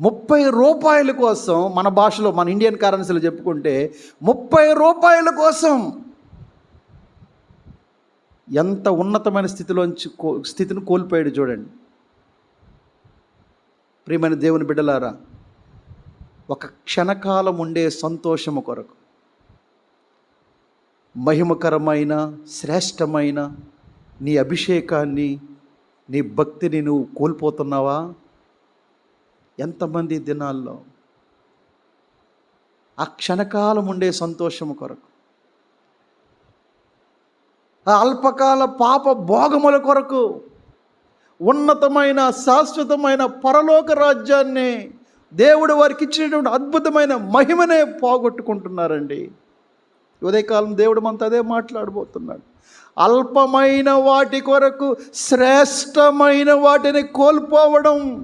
ముప్పై రూపాయల కోసం మన భాషలో మన ఇండియన్ కరెన్సీలో చెప్పుకుంటే ముప్పై రూపాయల కోసం ఎంత ఉన్నతమైన స్థితిలోంచి కో స్థితిని కోల్పోయాడు చూడండి. ప్రియమైన దేవుని బిడ్డలారా ఒక క్షణకాలం ఉండే సంతోషము కొరకు మహిమకరమైన శ్రేష్టమైన నీ అభిషేకాన్ని నీ భక్తిని నువ్వు కోల్పోతున్నావా? ఎంతమంది దినాల్లో? ఆ క్షణకాలం ఉండే సంతోషము కొరకు. ఆ అల్పకాల పాప భోగముల కొరకు ఉన్నతమైన శాశ్వతమైన పరలోక రాజ్యాన్ని దేవుడు వారికి ఇచ్చినటువంటి అద్భుతమైన మహిమనే పోగొట్టుకుంటున్నారండి. ఉదయకాలం దేవుడు మనతో అదే మాట్లాడబోతున్నాడు. అల్పమైన వాటి కొరకు శ్రేష్టమైన వాటిని కోల్పోవడం